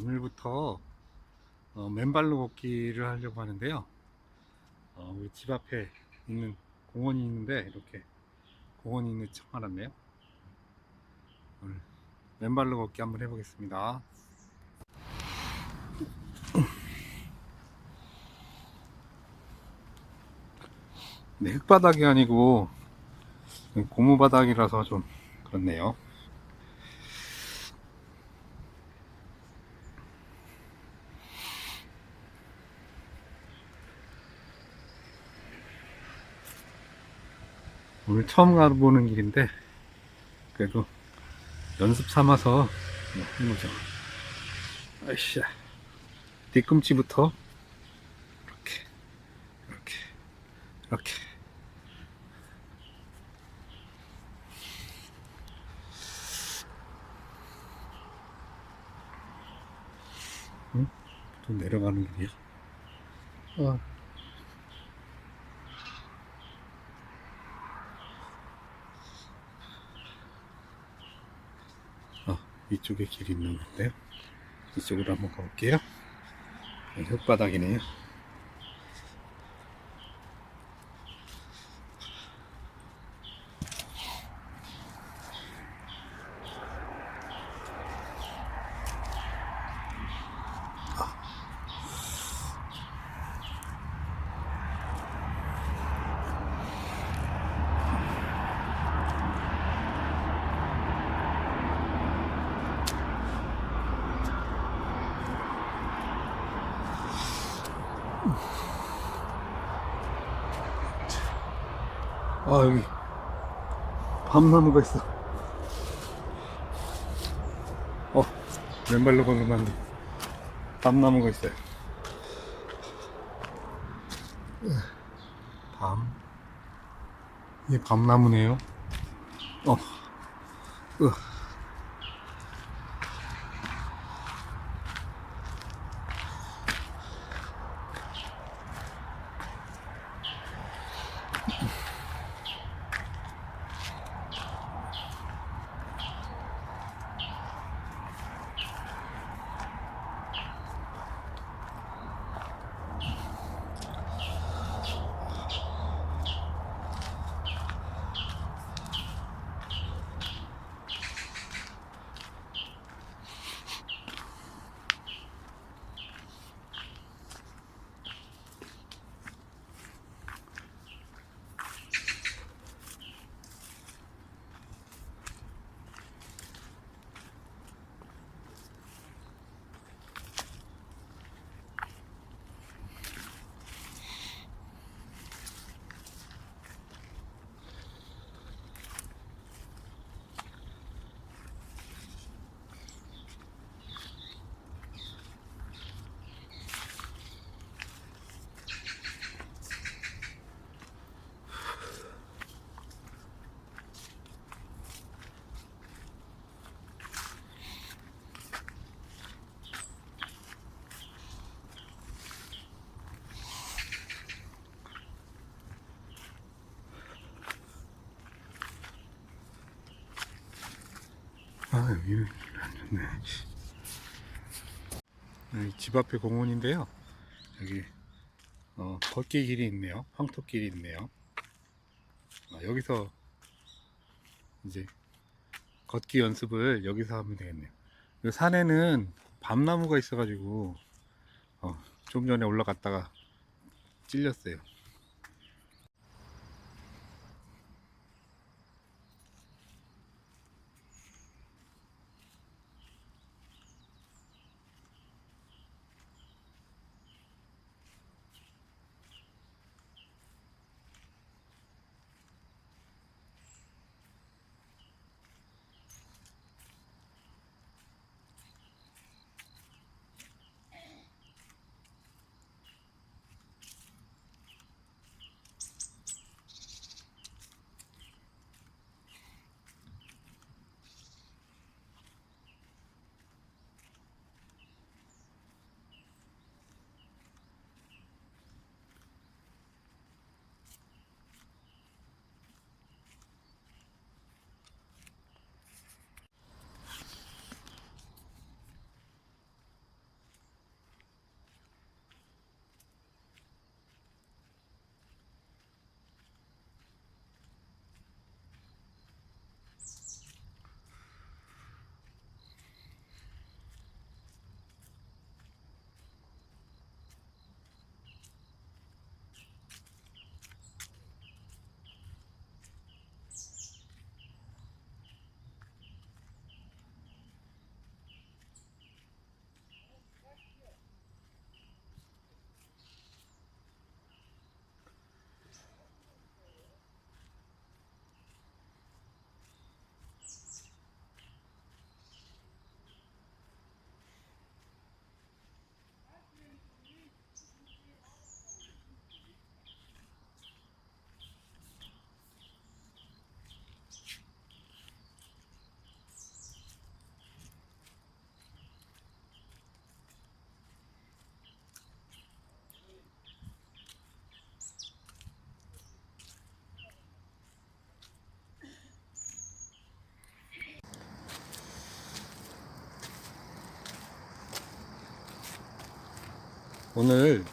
오늘부터 어, 맨발로 걷기를 하려고 하는데요. 어, 우리 집 앞에 있는 공원이 있는데 이렇게 공원이 있는 척 알았네요. 오늘 맨발로 걷기 한번 해보겠습니다. 네, 흙바닥이 아니고 고무바닥이라서 좀 그렇네요. 오늘 처음 가보는 길인데 그래도 연습 삼아서 뭐 해보죠. 아이씨, 뒤꿈치부터 이렇게 이렇게 이렇게 응? 좀 내려가는 길이야. 어. 아, 이쪽에 길이 있는 건데요. 이쪽으로 한번 가볼게요. 네, 흙바닥이네요. 아, 여기 밤나무가 있어. 어, 맨발로 걷는 건데 밤나무가 있어요. 밤. 이게 밤나무네요. 어, 으. 아, 여기는 안 좋네. 여기 집 앞에 공원인데요. 여기 어, 걷기 길이 있네요. 황토길이 있네요. 아, 여기서 이제 걷기 연습을 여기서 하면 되겠네요. 이 산에는 밤나무가 있어가지고 어, 좀 전에 올라갔다가 찔렸어요. 오늘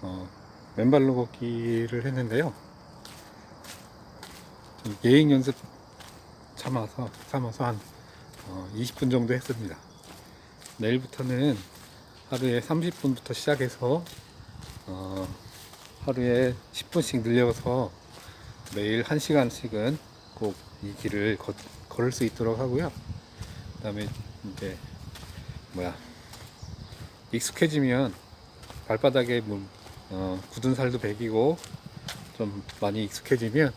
어, 맨발로 걷기를 했는데요. 좀 예행 연습 참아서 삼아서 한 어, 20분 정도 했습니다. 내일부터는 하루에 30분부터 시작해서 어, 하루에 10분씩 늘려서 매일 1시간씩은 꼭 이 길을 걷- 걸을 수 있도록 하고요. 그 다음에 이제 뭐야 익숙해지면 발바닥에 뭐, 어, 굳은 살도 배기고 좀 많이 익숙해지면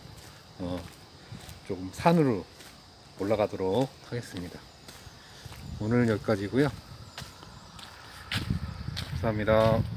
어, 조금 산으로 올라가도록 하겠습니다. 오늘은 여기까지고요. 감사합니다.